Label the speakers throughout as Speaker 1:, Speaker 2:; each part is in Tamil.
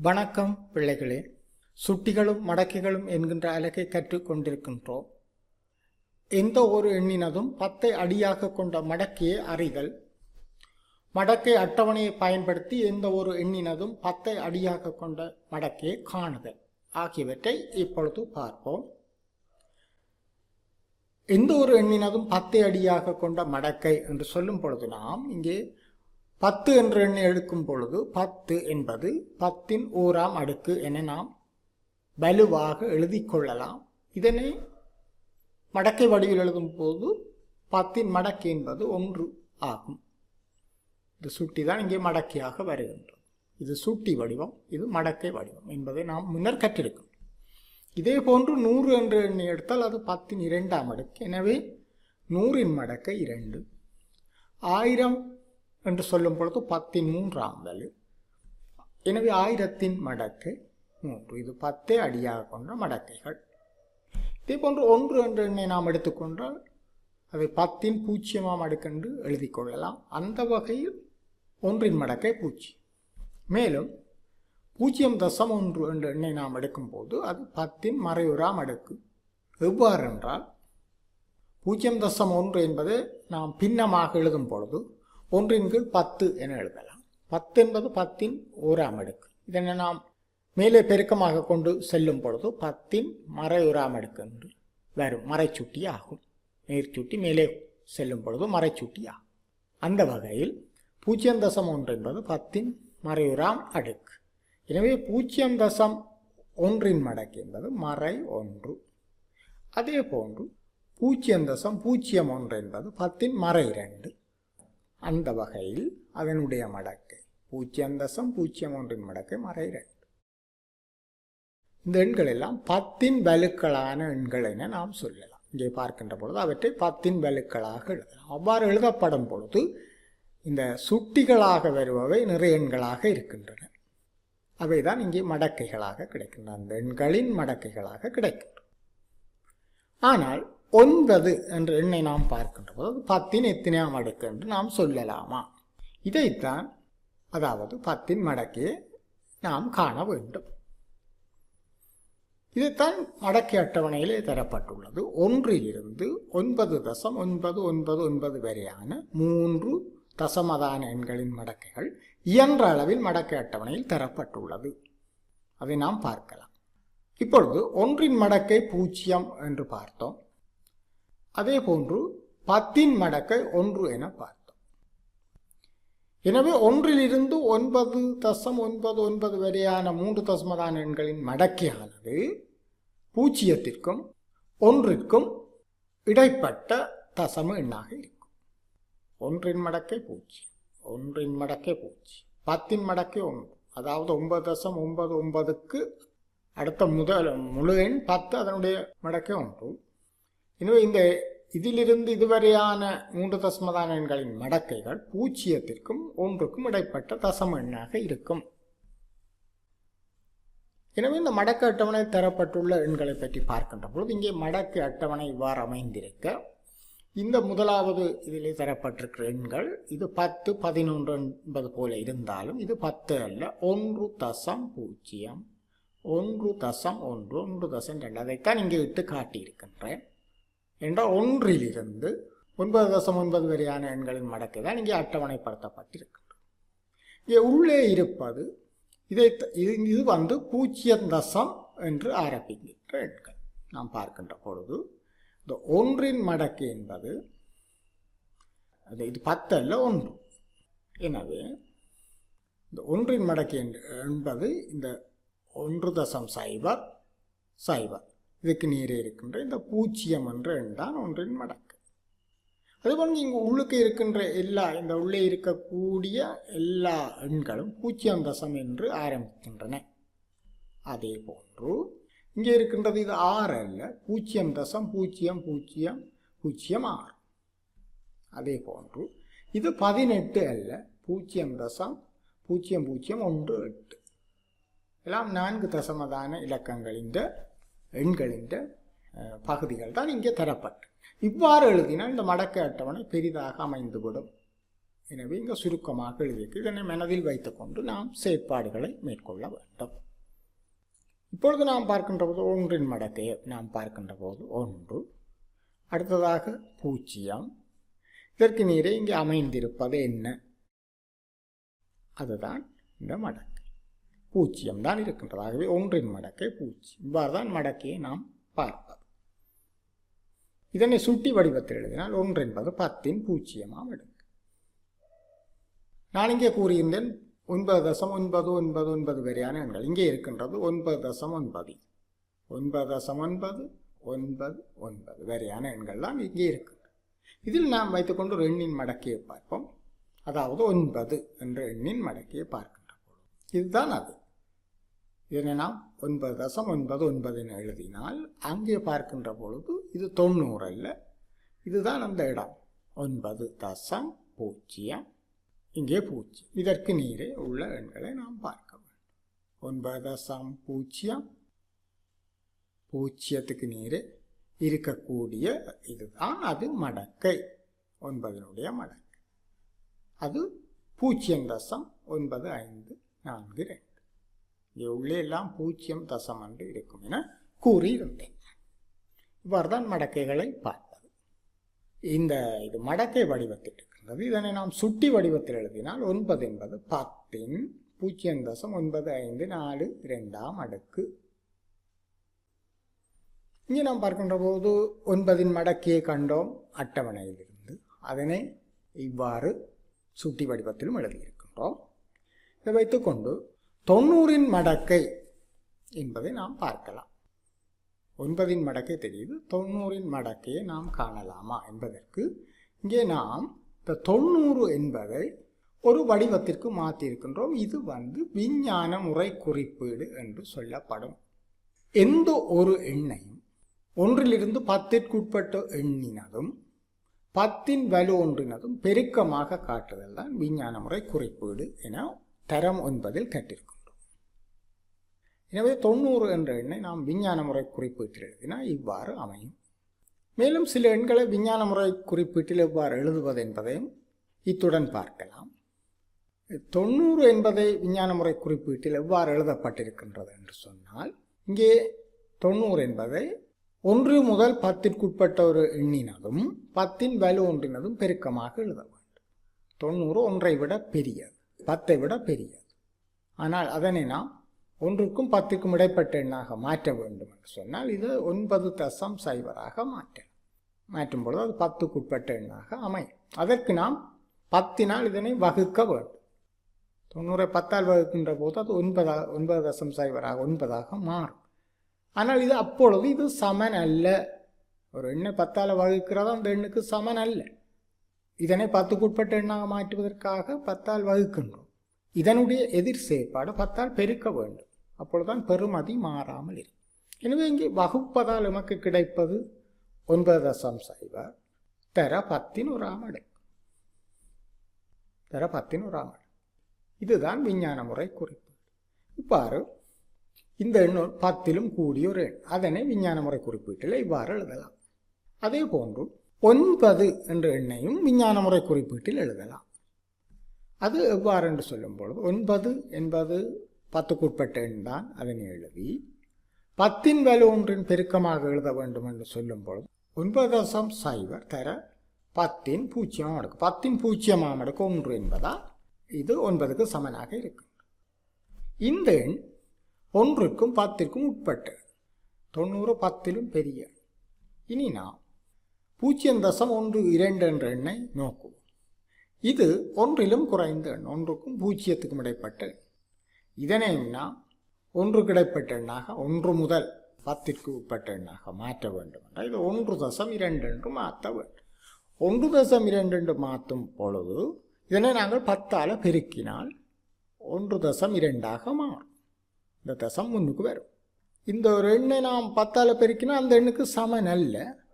Speaker 1: வணக்கம் பிள்ளைகளே. சுட்டிகளும் மடக்கைகளும் என்கின்ற அலகை கற்றுக்கொண்டிருக்கின்றோம் எந்த ஒரு எண்ணினதும் பத்தை அடியாக கொண்ட மடக்கையை அறிதல் மடக்கை அட்டவணையை பயன்படுத்தி எந்த ஒரு எண்ணினதும் பத்தை அடியாக கொண்ட மடக்கையை காணுதல். ஆகியவற்றை இப்பொழுது பார்ப்போம். எந்த ஒரு எண்ணினதும் பத்தை அடியாக கொண்ட மடக்கை என்று சொல்லும் பொழுது நாம் இங்கே பத்து என்ற எண்ணை எடுக்கும் பொழுது பத்து என்பது பத்தின் ஓராம் அடுக்கு என நாம் வலுவாக எழுதி கொள்ளலாம். இதனை மடக்கை வடிவில் எழுதும் போது பத்தின் மடக்கை என்பது ஒன்று ஆகும். இது சுட்டி தான் இங்கே மடக்கையாக வருகின்றது. இது சுட்டி வடிவம் இது மடக்கை வடிவம் என்பதை நாம் முன்னர் கற்றிருக்கோம் இதே போன்று நூறு என்ற எண்ணை எடுத்தால் அது பத்தின் இரண்டாம் அடுக்கு. எனவே நூறின் மடக்கை இரண்டு. ஆயிரம் என்று சொல்லும் பொழுது பத்தின் மூன்றாம் வலு. எனவே ஆயிரத்தின் மடக்கை மூன்று இது பத்தே அடியாக கொண்ட மடக்கைகள். இதே போன்று ஒன்று என்ற எண்ணை நாம் எடுத்துக்கொண்டால் அதை பத்தின் பூஜ்ஜியமாம் அடுக்கென்று எழுதி கொள்ளலாம். அந்த வகையில் ஒன்றின் மடக்கை பூச்சி மேலும் பூஜ்ஜியம் தசம் ஒன்று என்ற எண்ணை நாம் எடுக்கும்போது அது பத்தின் மறையுறாம் அடுக்கு. எவ்வாறு என்றால் பூஜ்ஜியம் தசம் ஒன்று என்பது நாம் பின்னமாக எழுதும் பொழுது ஒன்றின் கீழ் பத்து என எழுதலாம். பத்து என்பது பத்தின் ஓராம் அடுக்கு இதனை நாம் மேலே பெருக்கமாக கொண்டு செல்லும் பொழுது பத்தின் மறையுறாம் அடுக்கு என்று வரும். மறைச்சுட்டி ஆகும். நேர்ச்சுட்டி மேலே செல்லும் பொழுது மறைச்சுட்டி ஆகும். அந்த வகையில் பூஜ்ஜியம் தசம் ஒன்று என்பது பத்தின் மறையுறாம் அடுக்கு எனவே பூஜ்ஜியம் தசம் ஒன்றின் மடக்கு என்பது மறை ஒன்று. அதே போன்று பூஜ்ஜியம் தசம் பூஜ்ஜியம் ஒன்று என்பது பத்தின் மறை இரண்டு. அந்த வகையில் அதனுடைய மடக்கை. பூஜ்ஜியம் தசம் பூஜ்ஜியம் ஒன்றின் மடக்கை மறை ரெண்டு இந்த எண்கள் எல்லாம் பத்தின் வலுக்களான எண்கள் என நாம் சொல்லலாம். இங்கே பார்க்கின்ற பொழுது அவற்றை பத்தின் வலுக்களாக எழுதலாம். அவ்வாறு எழுதப்படும் பொழுது இந்த சுட்டிகளாக வருபவை நிறைய எண்களாக இருக்கின்றன. அவைதான் இங்கே மடக்கைகளாக கிடைக்கின்றன. அந்த எண்களின் மடக்கைகளாக கிடைக்கின்றன. ஆனால் ஒன்பது என்ற எண்ணை நாம் பார்க்கின்ற போது பத்தின் எத்தனையாம் அடுக்கு என்று நாம் சொல்லலாமா? இதைத்தான் அதாவது பத்தின் மடக்கையை நாம் காண வேண்டும். இதைத்தான் மடக்கை அட்டவணையிலே தரப்பட்டுள்ளது. ஒன்றிலிருந்து ஒன்பது தசம் ஒன்பது ஒன்பது ஒன்பது வரையான மூன்று தசமதான எண்களின் மடக்கைகள் இயன்ற அளவில் மடக்கை அட்டவணையில் தரப்பட்டுள்ளது. அதை நாம் பார்க்கலாம். இப்பொழுது ஒன்றின் மடக்கை பூஜ்ஜியம் என்று பார்த்தோம். அதே போன்று பத்தின் மடக்கை ஒன்று என பார்த்தோம். எனவே ஒன்றிலிருந்து ஒன்பது தசம் ஒன்பது ஒன்பது வரையான மூன்று தசமதான எண்களின் மடக்கையானது பூஜ்ஜியத்திற்கும் ஒன்றிற்கும் இடைப்பட்ட தசம எண்ணாக இருக்கும். ஒன்றின் மடக்கை பூஜ்ஜியம் ஒன்றின் மடக்கை பூஜ்ஜியம் பத்தின் மடக்கை ஒன்று. அதாவது ஒன்பது தசம் ஒன்பது ஒன்பதுக்கு அடுத்த முதல் முழு எண் பத்து அதனுடைய மடக்கை ஒன்று. எனவே இந்த இதிலிருந்து இதுவரையான மூன்று தசமதான எண்களின் மடக்கைகள் பூஜ்ஜியத்திற்கும் ஒன்றுக்கும் இடைப்பட்ட தசம எண்ணாக இருக்கும். எனவே இந்த மடக்கு அட்டவணை தரப்பட்டுள்ள எண்களை பற்றி பார்க்கின்ற பொழுது இங்கே மடக்கு அட்டவணை இவ்வாறு அமைந்திருக்க இந்த முதலாவது இதிலே தரப்பட்டிருக்கிற எண்கள் இது பத்து பதினொன்று என்பது போல இருந்தாலும் இது பத்து அல்ல ஒன்று தசம் பூஜ்ஜியம் ஒன்று தசம் ஒன்று ஒன்று தசம் ரெண்டு அதைத்தான் இங்கே இட்டு காட்டியிருக்கின்றேன். என்றால் ஒன்றிலிருந்து ஒன்பது தசம் ஒன்பது வரையான எண்களின் மடக்கை தான் இங்கே அட்டவணைப்படுத்தப்பட்டிருக்கின்றது. இங்கே உள்ளே இருப்பது இதை இது இது வந்து பூஜ்ஜியம் தசம் என்று ஆரம்பிக்கின்ற எண்கள். நாம் பார்க்கின்ற பொழுது இந்த ஒன்றின் மடக்கு என்பது அது இது பத்தல்ல ஒன்று. எனவே இந்த ஒன்றின் மடக்கு என்பது இந்த ஒன்று தசம் சைபர் சைபர் இதுக்கு நீரே இருக்கின்ற இந்த பூஜ்ஜியம் என்ற எண்தான் ஒன்றின் மடக்கு. அதுபோல் இங்கு உள்ளுக்கு இருக்கின்ற எல்லா இந்த உள்ளே இருக்கக்கூடிய எல்லா எண்களும் பூஜ்ஜியம் தசம் என்று ஆரம்பிக்கின்றன. அதே போன்று இங்கே இருக்கின்றது இது ஆறு அல்ல பூஜ்ஜியம் தசம் பூஜ்ஜியம் பூஜ்ஜியம் பூஜ்ஜியம் ஆறு. அதே போன்று இது பதினெட்டு அல்ல பூஜ்ஜியம் தசம் பூஜ்ஜியம் பூஜ்ஜியம் ஒன்று எட்டு. எல்லாம் நான்கு தசமதான இலக்கங்களின் எண்களின் பகுதிகள் தான் இங்கே தரப்பட்டு. இவ்வாறு எழுதினால் இந்த மடக்கை அட்டவணை பெரிதாக அமைந்துவிடும். எனவே இங்கே சுருக்கமாக எழுதியிருக்கு. இதனை மனதில் வைத்துக்கொண்டு நாம் செயற்பாடுகளை மேற்கொள்ள வேண்டும். இப்பொழுது நாம் பார்க்கின்ற போது ஒன்றின் மடக்கை நாம் பார்க்கின்ற போது ஒன்று அடுத்ததாக பூஜ்ஜியம். இதற்கு நீரே இங்கே அமைந்திருப்பது என்ன? அதுதான் இந்த மடக்கு. பூஜ்ஜியம் தான் இருக்கின்றது. ஆகவே ஒன்றின் மடக்கை பூஜ்ஜியம் இவ்வாறு தான் மடக்கையை நாம் பார்ப்பது. இதனை சுட்டி வடிவத்தில் எழுதினால் ஒன்று என்பது பத்தின் பூஜ்ஜியமாம் எடுக்கு நான் இங்கே கூறியிருந்தேன் ஒன்பது தசம் ஒன்பது ஒன்பது ஒன்பது வரையான எண்கள் இங்கே இருக்கின்றது. ஒன்பது தசம் ஒன்பது. ஒன்பது தசம் ஒன்பது ஒன்பது ஒன்பது வரையான எண்கள் தான் இங்கே இருக்கின்றன இதில் நாம் வைத்துக்கொண்டு ஒரு எண்ணின் மடக்கையை பார்ப்போம். அதாவது ஒன்பது என்ற எண்ணின் மடக்கையை பார்க்க இதுதான் அது. இதனை நாம் ஒன்பது தசம் ஒன்பது ஒன்பது என எழுதினால் அங்கே பார்க்கின்ற பொழுது இது தொண்ணூறு அல்ல. இதுதான் அந்த இடம். ஒன்பது தசம் பூஜ்ஜியம். இங்கே பூஜ்ஜியம் இதற்கு நீரே உள்ள எண்களை நாம் பார்க்க வேண்டும். ஒன்பது தசம் பூஜ்ஜியம். பூஜ்ஜியத்துக்கு நீரே இருக்கக்கூடிய இதுதான் அது மடக்கை. ஒன்பதனுடைய மடக்கை. அது பூஜ்ஜியம் தசம் ஒன்பது ஐந்து. நான்கு ரெண்டு. இங்கே உள்ளே எல்லாம் பூஜ்ஜியம் தசம் என்று இருக்கும் என கூறியிருந்தேன். இவ்வாறு தான் மடக்கைகளை பார்ப்பது இந்த இது மடக்கை வடிவத்தில் இருக்கின்றது இதனை நாம் சுட்டி வடிவத்தில் எழுதினால் ஒன்பது என்பது பத்தின் பூஜ்ஜியம் தசம் ஒன்பது ஐந்து நாலு இரண்டாம் அடுக்கு. இங்கே நாம் பார்க்கின்ற போது ஒன்பதின் மடக்கியை கண்டோம் அட்டவணையிலிருந்து. அதனை இவ்வாறு சுட்டி வடிவத்திலும் எழுதியிருக்கின்றோம். இதை வைத்துக்கொண்டு தொண்ணூறின் மடக்கை என்பதை நாம் பார்க்கலாம். ஒன்பதின் மடக்கை தெரியுது. தொண்ணூறின் மடக்கையை நாம் காணலாமா என்பதற்கு இங்கே நாம் இந்த தொண்ணூறு என்பதை ஒரு வடிவத்திற்கு மாற்றியிருக்கின்றோம். இது வந்து விஞ்ஞான முறை குறிப்பீடு என்று சொல்லப்படும். எந்த ஒரு எண்ணையும் ஒன்றிலிருந்து பத்திற்குட்பட்ட எண்ணினதும் பத்தின் வலு ஒன்றினதும் பெருக்கமாக காட்டுதல் தான் விஞ்ஞான முறை குறிப்பீடு என தரம் ஒன்பதில் கேட்டிருக்கும். எனவே தொண்ணூறு என்ற எண்ணை நாம் விஞ்ஞான முறை குறிப்பீட்டில் எழுதினால் இவ்வாறு அமையும். மேலும் சில எண்களை விஞ்ஞான முறை குறிப்பீட்டில் எவ்வாறு எழுதுவது என்பதையும் இத்துடன் பார்க்கலாம். தொண்ணூறு என்பதை விஞ்ஞான முறை குறிப்பீட்டில் எவ்வாறு எழுதப்பட்டிருக்கின்றது என்று சொன்னால் இங்கே தொண்ணூறு என்பதை ஒன்று முதல் பத்திற்குட்பட்ட ஒரு எண்ணினதும் பத்தின் வலு ஒன்றினதும் பெருக்கமாக எழுத வேண்டும். தொண்ணூறு ஒன்றை விட பெரியது. பத்தை விட பெரியது. ஆனால் அதனை நாம் ஒன்றுக்கும் பத்துக்கும் இடைப்பட்ட எண்ணாக மாற்ற வேண்டும் என்று சொன்னால் இது ஒன்பது தசம் சைபராக மாற்றலாம். மாற்றும் பொழுது அது பத்துக்குட்பட்ட எண்ணாக அமையும். அதற்கு நாம் பத்தினால் இதனை வகுக்க வேண்டும். தொண்ணூறை பத்தால் வகுக்கின்ற போது அது ஒன்பதா ஒன்பது தசம் சைபராக ஒன்பதாக மாறும். ஆனால் இது அப்பொழுது இது சமன் அல்ல. ஒரு எண்ணை பத்தால் வகுக்கிறதோ அந்த எண்ணுக்கு சமன் அல்ல. இதனை பத்துக்குட்பட்ட எண்ணாக மாற்றுவதற்காக பத்தால் வகுக்கின்றோம். இதனுடைய எதிர் செயற்பாடு பத்தால் பெருக்க வேண்டும். அப்பொழுதுதான் பெருமதி மாறாமல் இருக்கும். எனவே இங்கே வகுப்பதால் நமக்கு கிடைப்பது ஒன்பது தசம் சைவர் தர பத்தின் ஒரு ஆமடை தர பத்தின் ஒரு ஆமடை இதுதான் விஞ்ஞான முறை குறிப்பு. இவ்வாறு இந்த எண் பத்திலும் கூடிய ஒரு எண். அதனை விஞ்ஞான முறை குறிப்பீட்டில் இவ்வாறு எழுதலாம். அதே போன்று ஒன்பது என்ற எண்ணையும் விஞ்ஞான முறை குறிப்பீட்டில் எழுதலாம். அது எவ்வாறு என்று சொல்லும் பொழுது ஒன்பது என்பது பத்துக்குட்பட்ட எண் தான் அதனை எழுதி பத்தின் வலு ஒன்றின் பெருக்கமாக எழுத வேண்டும் என்று சொல்லும் பொழுது ஒன்பது தசம் சைவர் தர பத்தின் பூஜ்ஜியம் அடுக்கு பத்தின் பூஜ்ஜியமாம் அடுக்கு ஒன்று என்பதால் இது ஒன்பதுக்கு சமனாக இருக்கும். இந்த எண் ஒன்றுக்கும் பத்திற்கும் உட்பட்டு தொண்ணூறு பத்திலும் பெரிய. இனி நாம் பூஜ்ஜியம் தசம் ஒன்று இரண்டு என்ற எண்ணை நோக்கும் இது ஒன்றிலும் குறைந்த எண் ஒன்றுக்கும் பூஜ்ஜியத்துக்கும் இடைப்பட்ட எண். இதனை நாம் ஒன்று கிடைப்பட்ட எண்ணாக ஒன்று முதல் பத்திற்கு உட்பட்ட எண்ணாக மாற்ற வேண்டும் என்றால் இது ஒன்று தசம் இரண்டு என்று மாற்ற வேண்டும். ஒன்று தசம் இரண்டு என்று மாற்றும் பொழுது இதனை நாங்கள் பத்தால் பெருக்கினால் ஒன்று தசம் இரண்டாக மாறும். இந்த தசம் முன்னுக்கு வரும். இந்த ஒரு எண்ணை நாம் பத்தால் பெருக்கினால் அந்த எண்ணுக்கு சமன் அல்ல.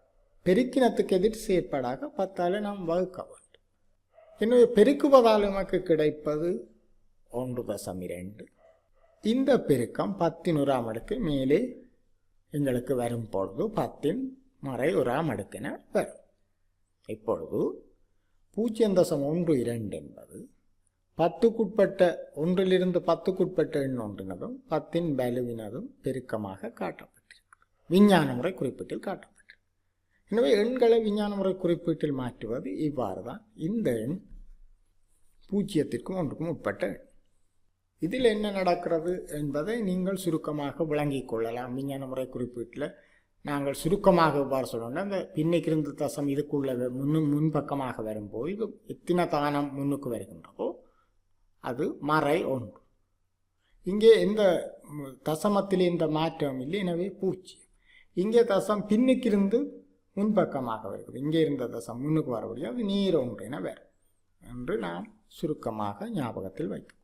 Speaker 1: பெருக்கினத்துக்கு எதிர் செயற்பாடாக பத்தால் நாம் வகுக்க வேண்டும். எனவே பெருக்குவதால் நமக்கு கிடைப்பது ஒன்று தசம் இரண்டு இந்த பெருக்கம் பத்தின் உராம் அடுக்கு மேலே எங்களுக்கு வரும் பொழுது பத்தின் மறை உராம் அடுக்கின வரும். இப்பொழுது பூஜ்ஜியம் தசம் ஒன்று இரண்டு என்பது பத்துக்குட்பட்ட ஒன்றிலிருந்து பத்துக்குட்பட்ட எண் ஒன்றினதும் பத்தின் வலுவினதும் பெருக்கமாக காட்டப்பட்டிருக்கு விஞ்ஞான முறை குறிப்பிட்டில் காட்டப்பட்டிருக்கு எனவே எண்களை விஞ்ஞான முறை குறிப்பீட்டில் மாற்றுவது இவ்வாறு தான் இந்த எண் பூஜ்ஜியத்திற்கும் ஒன்றுக்கும் உட்பட்ட எண். இதில் என்ன நடக்கிறது என்பதை நீங்கள் சுருக்கமாக விளங்கிக் கொள்ளலாம். விஞ்ஞான முறை குறிப்பீட்டில் நாங்கள் சுருக்கமாக இவ்வாறு சொல்லணும்னா இந்த பின்னைக்கு இருந்து தசம் இதுக்குள்ள வ- முன்னு முன்பக்கமாக வரும்போது இது எத்தனை தானம் முன்னுக்கு வருகின்றதோ அது மறை ஒன்று. இங்கே எந்த தசமத்தில் இந்த மாற்றம் இல்லை. எனவே பூஜ்ஜியம். இங்கே தசம் பின்னுக்கிருந்து முன்பக்கமாக வருகிறது இங்கே இருந்த தசம் முன்னுக்கு வரக்கூடிய அது நீர் ஒன்றின என என்று நாம் சுருக்கமாக ஞாபகத்தில் வைக்கும்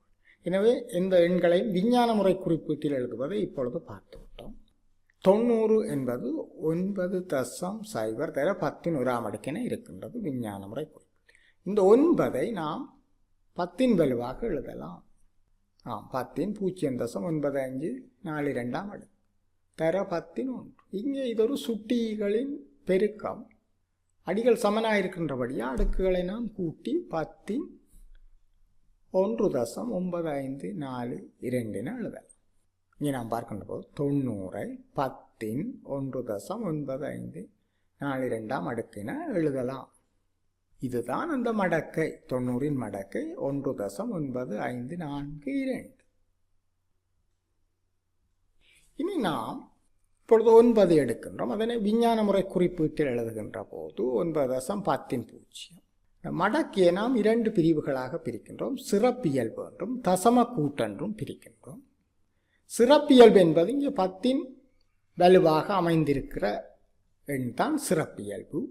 Speaker 1: எனவே இந்த எண்களை விஞ்ஞான முறை குறிப்பீட்டில் எழுதுவதை இப்பொழுது பார்த்துவிட்டோம் தொண்ணூறு என்பது ஒன்பது தசம் சைபர் தர பத்தின் ஒராம் அடுக்கென இருக்கின்றது விஞ்ஞான முறை குறிப்பீட்டு இந்த ஒன்பதை நாம் பத்தின் வலுவாக எழுதலாம். ஆம் பத்தின் பூஜ்ஜியம் தசம் ஒன்பது அஞ்சு நாலு ரெண்டாம் அடுக்கு. தர பத்தின் ஒன்று. இங்கே இது ஒரு சுட்டிகளின் பெருக்கம். அடிகள் சமனாயிருக்கின்றபடியா அடுக்குகளை நாம் கூட்டி பத்தின் ஒன்று தசம் ஒன்பது ஐந்து நாலு இரண்டுன்னு எழுதலாம் இங்கே நாம் பார்க்கின்ற போது தொண்ணூறை பத்தின் ஒன்று தசம் ஒன்பது ஐந்து நாலு இரண்டாம் அடுக்கின எழுதலாம். இதுதான் அந்த மடக்கை. தொண்ணூறின் மடக்கை ஒன்று தசம் ஒன்பது ஐந்து நான்கு இரண்டு. இனி நாம் இப்பொழுது ஒன்பது எடுக்கின்றோம். அதனை விஞ்ஞான முறை குறிப்பீட்டில் எழுதுகின்ற போது ஒன்பது தசம் பத்தின் பூஜ்ஜியம். இந்த நாம் இரண்டு பிரிவுகளாக பிரிக்கின்றோம். சிறப்பியல்பு என்றும் தசம கூட்டென்றும் பிரிக்கின்றோம். சிறப்பியல்பு என்பது இங்கே பத்தின் வலுவாக அமைந்திருக்கிற எண் தான் சிறப்பியல்பு.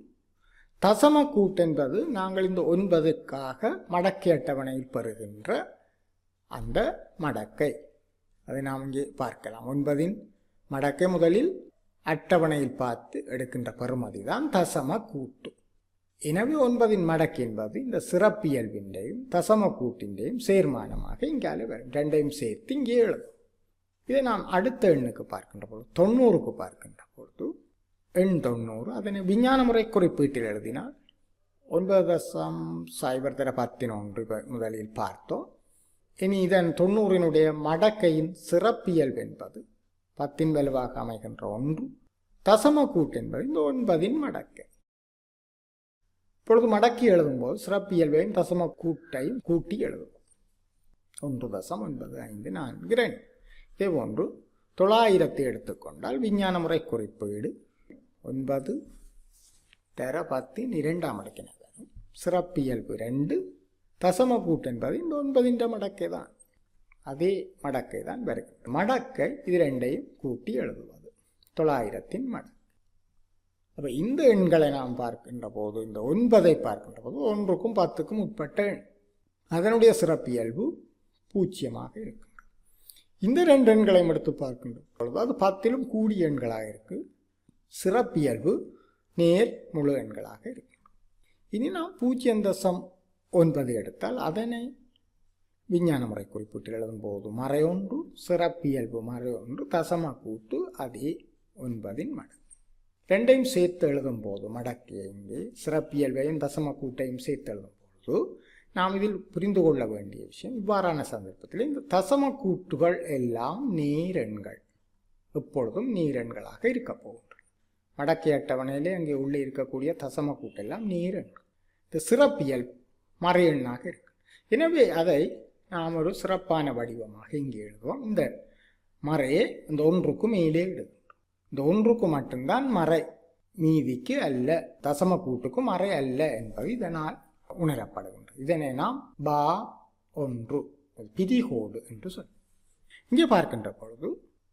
Speaker 1: தசம கூட்டென்பது நாங்கள் இந்த ஒன்பதுக்காக மடக்கை அட்டவணையில் பெறுகின்ற அந்த மடக்கை. அதை நாம் இங்கே பார்க்கலாம். ஒன்பதின் மடக்கை முதலில் அட்டவணையில் பார்த்து எடுக்கின்ற பெறுமதி தான் தசம கூட்டு. எனவே ஒன்பதின் மடக்கு என்பது இந்த சிறப்பியல்பின்றையும் தசம கூட்டின்றையும் சேர்மானமாக இங்காலே வரும் ரெண்டையும் சேர்த்து இங்கே எழுதும். இதை நாம் அடுத்த எண்ணுக்கு பார்க்கின்ற பொழுது தொண்ணூறுக்கு பார்க்கின்ற பொழுது எண் தொண்ணூறு அதனை விஞ்ஞான முறை குறிப்பீட்டில் எழுதினால் ஒன்பது தசம் சைபர் தர பத்தினொன்று முதலில் பார்த்தோம். இனி இதன் தொண்ணூறினுடைய மடக்கையின் சிறப்பியல்பு என்பது பத்தின் வலுவாக அமைகின்ற ஒன்று. தசம கூட்டு என்பது இந்த ஒன்பதின் மடக்கு. இப்பொழுது மடக்கி எழுதும்போது சிறப்பியல்பையும் தசம கூட்டையும் கூட்டி எழுதுவோம். ஒன்று தசம் ஒன்பது ஐந்து நான்கு ரெண்டு இதே போன்று தொள்ளாயிரத்தை எடுத்துக்கொண்டால் விஞ்ஞான முறை குறிப்பீடு ஒன்பது தர பத்தின் இரண்டாம் மடக்கின வரும் சிறப்பியல்பு ரெண்டு தசம கூட்டு என்பது இந்த ஒன்பதின் மடக்கே தான். அதே மடக்கை தான் வருகிறது மடக்கை இது ரெண்டையும் கூட்டி எழுதுவது. தொள்ளாயிரத்தின் மடக்கை. அப்போ இந்த எண்களை நாம் பார்க்கின்ற போது இந்த ஒன்பதை பார்க்கின்ற போது ஒன்றுக்கும் பத்துக்கும் உட்பட்ட எண். அதனுடைய சிறப்பியல்பு பூஜ்ஜியமாக இருக்கும் இந்த ரெண்டு எண்களையும் எடுத்து பார்க்கின்ற பொழுது அது பத்திலும் கூடிய எண்களாக இருக்கு. சிறப்பியல்பு நேர் முழு எண்களாக இருக்கு. இனி நாம் பூஜ்ஜியம் தசம் ஒன்பது எடுத்தால் அதனை விஞ்ஞான முறை குறிப்பிட்டு எழுதும் போது மறையொன்று சிறப்பியல்பு மறையொன்று தசம கூட்டு அதே ஒன்பதின் மடங்கு. ரெண்டையும் சேர்த்து எழுதும் போது மடக்கிய சிறப்பியல்பையும் தசம கூட்டையும் சேர்த்து எழுதும் போது நாம் இதில் புரிந்து கொள்ள வேண்டிய விஷயம் இவ்வாறான சந்தர்ப்பத்தில் இந்த தசம கூட்டுகள் எல்லாம் நீரெண்கள். எப்பொழுதும் நீரெண்களாக இருக்க போகின்றன. மடக்கை அட்டவணையிலே அங்கே உள்ளே இருக்கக்கூடிய தசம கூட்டெல்லாம் நீரெண்கள். இந்த சிறப்பியல் மறையெண்ணாக இருக்கு. எனவே அதை நாம் ஒரு சிறப்பான வடிவமாக இங்கே எழுதுவோம். இந்த மறையை இந்த ஒன்றுக்கு மேலே எழுதுகிறோம் இந்த ஒன்றுக்கு மட்டும்தான் மறை. மீதிக்கு அல்ல. தசம கூட்டுக்கு மறை அல்ல என்பது இதனால் உணரப்படுகின்றது. இதனை நாம் பா ஒன்று பிரிகோடு என்று சொல். இங்கே பார்க்கின்ற பொழுது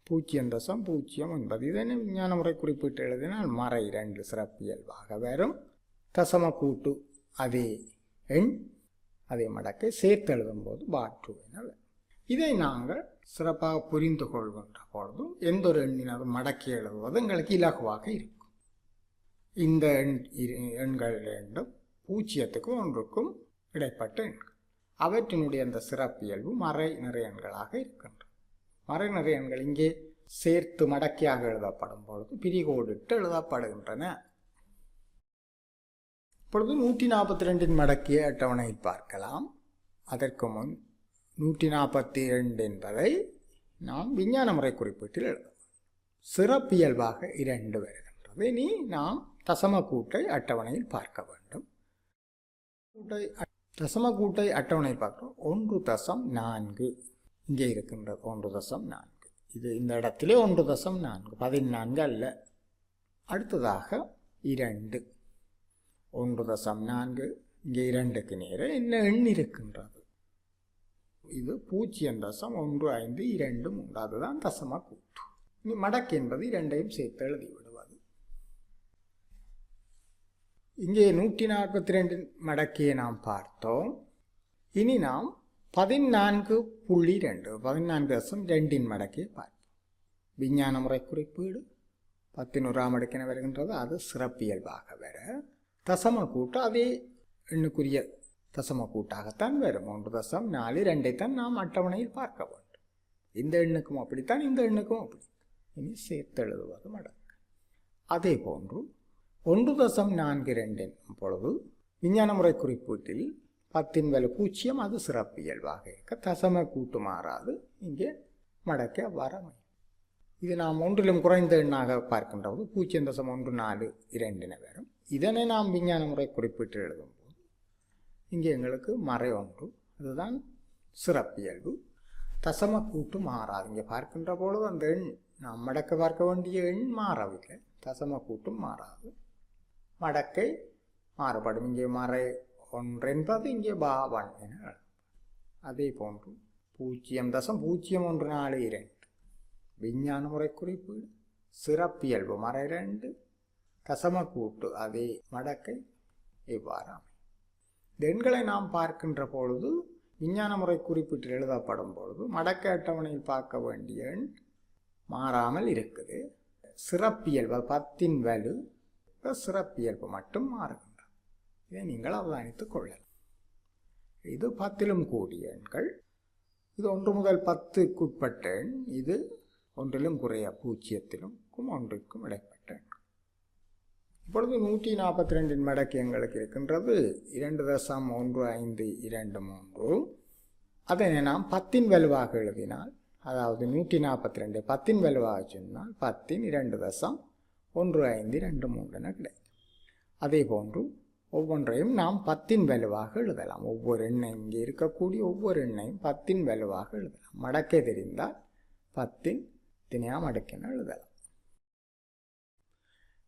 Speaker 1: பூஜ்ஜியம் தசம் பூஜ்ஜியம் என்பது இதனை விஞ்ஞான முறை குறிப்பிட்டு எழுதினால் மறை இரண்டு சிறப்பியல்பாக வரும். தசம கூட்டு அதே எண் அதே மடக்கை சேர்த்து எழுதும்போது பாட்டு என இதை நாங்கள் சிறப்பாக புரிந்து கொள்கின்ற பொழுதும் எந்த ஒரு எண்ணினரும் மடக்கி எழுதுவது எங்களுக்கு இலகுவாக இருக்கும். இந்த எண் இரு- எண்கள் ரெண்டும் பூஜ்ஜியத்துக்கும் ஒன்றுக்கும் இடைப்பட்ட எண்கள். அவற்றினுடைய அந்த சிறப்பியல்பு மறை நிறைய எண்களாக இருக்கின்றன மறை நிறைய எண்கள் இங்கே சேர்த்து மடக்கியாக எழுதப்படும் பொழுது பிரிகோடிட்டு எழுதப்படுகின்றன. இப்பொழுது நூற்றி நாற்பத்தி ரெண்டின் மடக்கிய அட்டவணையில் பார்க்கலாம். அதற்கு முன் நூற்றி நாற்பத்தி ரெண்டு என்பதை நாம் விஞ்ஞான முறை குறிப்பீட்டில் எழுதலாம். சிறப்பியல்பாக இரண்டு வருகின்றது. இனி நாம் தசம கூட்டை அட்டவணையில் பார்க்க வேண்டும். கூட்டை தசம கூட்டை அட்டவணையில் பார்க்கிறோம். ஒன்று தசம் நான்கு. இங்கே இருக்கின்றது ஒன்று தசம் நான்கு. இது இந்த இடத்திலே ஒன்று தசம் நான்கு. பதினான்கு அல்ல. அடுத்ததாக இரண்டு. ஒன்று தசம் நான்கு இங்கே இரண்டுக்கு நேரம் என்ன எண் இருக்கின்றது இது பூஜ்ஜியம் தசம் ஒன்று ஐந்து இரண்டு மூன்று அதுதான் தசம கூட்டு இனி மடக்கு என்பது இரண்டையும் சேர்த்து எழுதி விடுவது. இங்கே நூற்றி நாற்பத்தி ரெண்டு மடக்கியை நாம் பார்த்தோம். இனி நாம் பதினான்கு புள்ளி ரெண்டு பதினான்கு தசம் ரெண்டின் மடக்கையை பார்ப்போம். விஞ்ஞான முறை குறிப்பீடு பத்தினூறாம் அடுக்கின வருகின்றது. அது சிறப்பியல்பாக வர தசம கூட்டு அதே எண்ணுக்குரிய தசம கூட்டாகத்தான் வரும். மூன்று தசம் நாலு ரெண்டைத்தான் நாம் அட்டவணையில் பார்க்க வேண்டும். இந்த எண்ணுக்கும் அப்படித்தான் இந்த எண்ணுக்கும் அப்படி இனி சேர்த்தெழுதுவது மடங்கு அதே போன்று ஒன்று தசம் நான்கு ரெண்டின் பொழுது விஞ்ஞான முறை குறிப்பீட்டில் பத்தின் வலு பூச்சியம் அது சிறப்பு இயல்பாக இருக்க தசம கூட்டு மாறாது. இங்கே மடக்க வரமை இது நாம் ஒன்றிலும் குறைந்த எண்ணாக பார்க்கின்ற போது பூஜ்ஜியம் தசம் ஒன்று நாலு இரண்டின வரும் இதனை நாம் விஞ்ஞான முறை குறிப்பிட்டு எழுதும்போது இங்கே எங்களுக்கு மறை ஒன்று. அதுதான் சிறப்பியல்பு. தசம கூட்டு மாறாது. இங்கே பார்க்கின்ற பொழுது அந்த எண் நாம் மடக்க பார்க்க வேண்டிய எண் மாறவில்லை. தசம கூட்டும் மாறாது. மடக்கை மாறுபடும். இங்கே மறை ஒன்று என்பது இங்கே பாவன் என அதே போன்று பூஜ்ஜியம் தசம் பூஜ்ஜியம் ஒன்று நாலு இரண்டு. விஞ்ஞான முறை குறிப்பீடு சிறப்பியல்பு மறை ரெண்டு கசமக்கூட்டு அதே மடக்கை இவ்வாறாமை. இந்த எண்களை நாம் பார்க்கின்ற பொழுது விஞ்ஞான முறை குறிப்பிட்டு எழுதப்படும் பொழுது மடக்க அட்டவணையில் பார்க்க வேண்டிய எண் மாறாமல் இருக்குது. சிறப்பியல்பு பத்தின் வலு சிறப்பியல்பு மட்டும் மாறுகின்றது. இதை நீங்கள் அவதானித்துக் கொள்ளலாம். இது பத்திலும் கூடிய எண்கள். இது ஒன்று முதல் பத்துக்குட்பட்ட எண். இது ஒன்றிலும் குறைய பூஜ்ஜியத்திலும் ஒன்றுக்கும் இடைப்பட்ட இப்பொழுது நூற்றி நாற்பத்தி ரெண்டின் மடக்கு எங்களுக்கு இருக்கின்றது. இரண்டு தசம் ஒன்று ஐந்து இரண்டு மூன்று. அதனை நாம் பத்தின் வலுவாக எழுதினால் அதாவது நூற்றி நாற்பத்தி ரெண்டு பத்தின் வலுவாக சொன்னால் பத்தின் இரண்டு தசம் ஒன்று ஐந்து ரெண்டு மூன்றுன கிடைக்கும். அதே போன்று ஒவ்வொன்றையும் நாம் பத்தின் வலுவாக எழுதலாம். ஒவ்வொரு எண்ணையும் இங்கே இருக்கக்கூடிய ஒவ்வொரு எண்ணையும் பத்தின் வலுவாக எழுதலாம். மடக்கை தெரிந்தால் பத்தின் தினையா மடக்கின எழுதலாம்.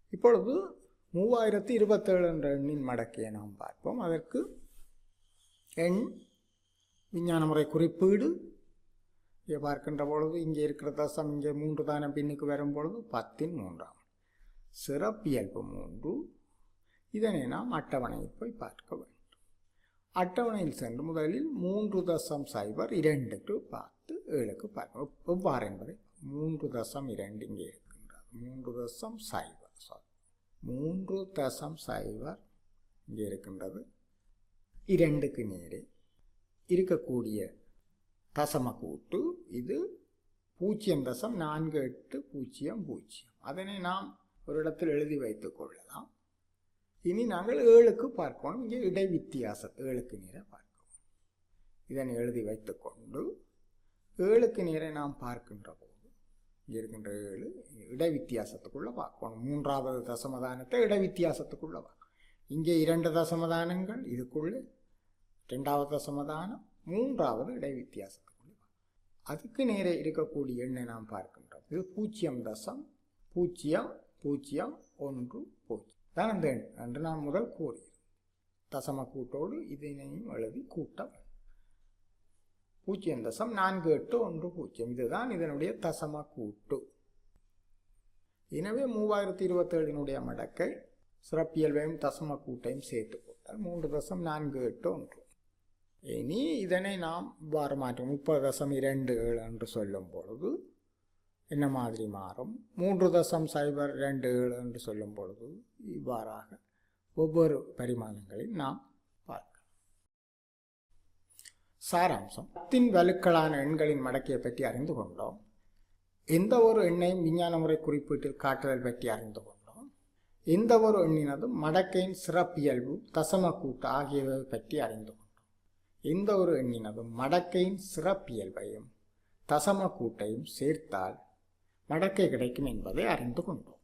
Speaker 1: இப்பொழுது மூவாயிரத்தி இருபத்தேழு என்ற எண்ணின் மடக்கையை நாம் பார்ப்போம். அதற்கு எண் விஞ்ஞான முறை குறிப்பீடு. இங்கே பார்க்கின்ற பொழுது இங்கே இருக்கிற தசம் இங்கே மூன்று தானம் பின்னுக்கு வரும் பொழுது பத்தின் மூன்றாம். சிறப்பியல்பு மூன்று. இதனை நாம் அட்டவணையில் போய் பார்க்க வேண்டும். அட்டவணையில் சென்று முதலில் மூன்று தசம் சைபர் இரண்டுக்கு பார்த்து ஏழுக்கு பார்க்க எவ்வாறு என்பதை மூன்று தசம் இரண்டு இங்கே இருக்கின்றது. மூன்று தசம் சைபர். மூன்று தசம் சைபர் இங்கே இருக்கின்றது. இரண்டுக்கு நேரே இருக்கக்கூடிய தசம கூட்டு இது பூஜ்ஜியம் தசம் நான்கு எட்டு பூஜ்ஜியம் பூஜ்ஜியம் அதனை நாம் ஒரு இடத்தில் எழுதி வைத்துக் கொள்ளலாம். இனி நாங்கள் ஏழுக்கு பார்க்கணும் இங்கே இடை வித்தியாசம் ஏழுக்கு நீரை பார்க்கணும் இதனை எழுதி வைத்துக்கொண்டு ஏழுக்கு நீரை நாம் பார்க்கின்ற இங்கே இருக்கின்ற ஏழு இடை வித்தியாசத்துக்குள்ளே பார்க்கணும் மூன்றாவது தசமதானத்தை இடை வித்தியாசத்துக்குள்ளே பார்க்கணும் இங்கே இரண்டு தசமதானங்கள் இதுக்குள்ளே ரெண்டாவது தசமதானம் மூன்றாவது இடை வித்தியாசத்துக்குள்ளே அதுக்கு நேரே இருக்கக்கூடிய எண்ணை நாம் பார்க்கின்றோம். இது பூஜ்ஜியம் தசம் பூஜ்ஜியம் பூஜ்ஜியம் ஒன்று பூஜ்ஜியம் தான் அந்த எண். என்று நான் முதல் கூறியிருந்தேன் தசம கூட்டோடு இதனையும் எழுதி கூட்டம் பூஜ்ஜியம் தசம் நான்கு எட்டு ஒன்று பூஜ்ஜியம் இதுதான் இதனுடைய தசம கூட்டு. எனவே மூவாயிரத்தி இருபத்தேழினுடைய மடக்கை சிறப்பியல்பையும் தசம கூட்டையும் சேர்த்து போட்டால் மூன்று தசம் நான்கு எட்டு ஒன்று. இனி இதனை நாம் இவ்வாறு மாற்றும் முப்பது தசம் இரண்டு ஏழு என்று சொல்லும் பொழுது என்ன மாதிரி மாறும்? மூன்று தசம் சைபர் ரெண்டு ஏழு என்று சொல்லும் பொழுது இவ்வாறாக ஒவ்வொரு பரிமாணங்களில் நாம் பார்க்கலாம் சாராம்சம். பத்தின் வலுக்களான எண்களின் மடக்கையை பற்றி அறிந்து கொண்டோம். எந்த ஒரு எண்ணையும் விஞ்ஞான முறை குறிப்பீட்டில் காட்டுதல் பற்றி அறிந்து கொண்டோம். எந்த ஒரு எண்ணினதும் மடக்கையின் சிறப்பியல்பு தசம கூட்டு ஆகியவை பற்றி அறிந்து கொண்டோம். எந்த ஒரு எண்ணினதும் மடக்கையின் சிறப்பியல்பையும் தசம கூட்டையும் சேர்த்தால் மடக்கை கிடைக்கும் என்பதை அறிந்து கொண்டோம்.